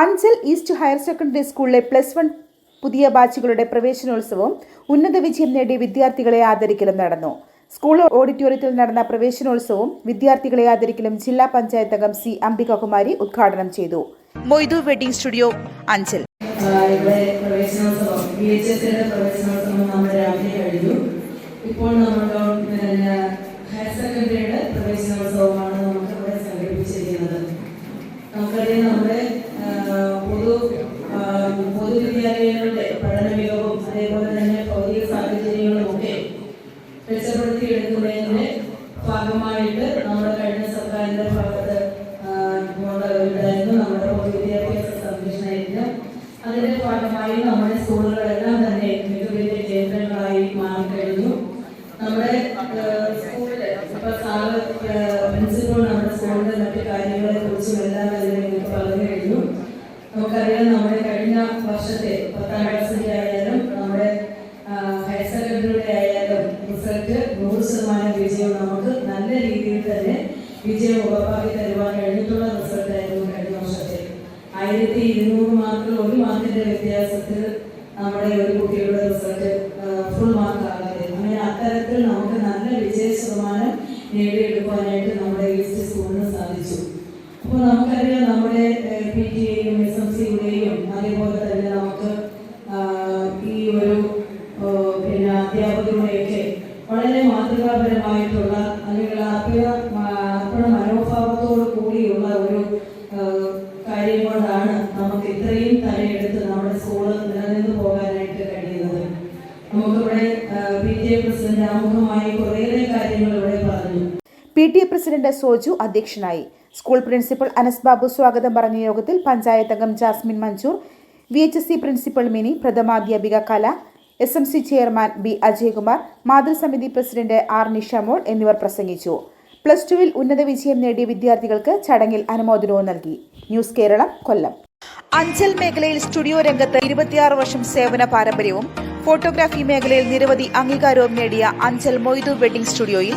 Anchal east higher secondary സ്കൂളിലെ plus one പുതിയ ബാച്ചുകളുടെ പ്രവേശനോത്സവം ഉന്നത വിജയം നേടിയ വിദ്യാർത്ഥികളെ ആദരിക്കലും നടന്നു. സ്കൂൾ ഓഡിറ്റോറിയത്തിൽ നടന്ന പ്രവേശനോത്സവം വിദ്യാർത്ഥികളെ ആദരിക്കലും ജില്ലാ പഞ്ചായത്ത് അംഗം സി അംബികകുമാരി ഉദ്ഘാടനം ചെയ്തു. Moidu wedding studio Anchal. പ്രവേശനോത്സവം പ്രവേശനോത്സവം നമ്മൾ ഇപ്പോൾ സെക്കൻഡറിയുടെ പ്രവേശനോത്സവമാണ് ഇവിടെ നമുക്കറിയാം നമ്മുടെ മെച്ചപ്പെടുത്തിയെടുക്കുന്നതിന്റെ ഭാഗമായിട്ട് നമ്മുടെ കഴിഞ്ഞ സർക്കാരിന്റെ ഭാഗത്ത് ഉണ്ടായിരുന്നു നമ്മുടെ പൊതുവിദ്യാഭ്യാസ സംരക്ഷണ യജ്ഞം അതിന്റെ ഭാഗമായി നമ്മുടെ സ്കൂളുകളെല്ലാം തന്നെ മികവിന്റെ കേന്ദ്രങ്ങളായി മാറിക്കഴിഞ്ഞു. നമ്മുടെ സ്കൂളിൽ ഇപ്പൊ സാറ് പ്രിൻസിപ്പൾ നമ്മുടെ സ്കൂളിന്റെ മറ്റു കാര്യങ്ങളെ കുറിച്ചും എല്ലാം അതിലേക്ക് പറഞ്ഞു കഴിഞ്ഞു. നമുക്കറിയാം നമ്മുടെ കഴിഞ്ഞ വർഷത്തെ പത്താം ക്ലാസ്സിന്റെ റിസൾട്ട് നൂറ് ശതമാനം വിജയം നമുക്ക് നല്ല രീതിയിൽ തന്നെ വിജയം ഉറപ്പാക്കി തരുവാൻ കഴിഞ്ഞിട്ടുള്ള റിസൾട്ടായിരുന്നു കഴിഞ്ഞ വർഷത്തെ. ആയിരത്തി ഇരുന്നൂറ് മാർക്കിൽ ഒരു മാർക്കിന്റെ വ്യത്യാസത്തിൽ നമ്മുടെ ഒരു കുട്ടിയുടെ റിസൾട്ട് ഫുൾ മാർക്ക് ആകാതെ അങ്ങനെ അത്തരത്തിൽ നമുക്ക് നല്ല വിജയ ശതമാനം നേടിയെടുക്കാനായിട്ട് നമ്മുടെ ഈസ്റ്റ് സ്കൂളിന് സാധിച്ചു. അപ്പോൾ നമുക്കറിയാം നമ്മുടെ പി ടി എയും എസ് എം സിയുടെയും അതേപോലെ P T A president Soju അധ്യക്ഷനായി. സ്കൂൾ പ്രിൻസിപ്പൽ അനസ് ബാബു സ്വാഗതം പറഞ്ഞ യോഗത്തിൽ പഞ്ചായത്ത് അംഗം Jasmin Manjoor V H S C principal Mini പ്രഥമാധ്യാപിക Kala S M C chairman B Ajaykumar മാതൃസമിതി president R Nishamol എന്നിവർ പ്രസംഗിച്ചു. പ്ലസ് ടുവിൽ ഉന്നത വിജയം നേടിയ വിദ്യാർത്ഥികൾക്ക് ചടങ്ങിൽ അനുമോദനവും നൽകി. ന്യൂസ് കേരളം കൊല്ലം. അഞ്ചൽ മേഖലയിൽ സ്റ്റുഡിയോ രംഗത്ത് ഇരുപത്തിയാറ് വർഷം സേവന പാരമ്പര്യവും ഫോട്ടോഗ്രാഫി മേഖലയിൽ നിരവധി അംഗീകാരവും നേടിയ അഞ്ചൽ മൊയ്തു വെഡിംഗ് സ്റ്റുഡിയോയിൽ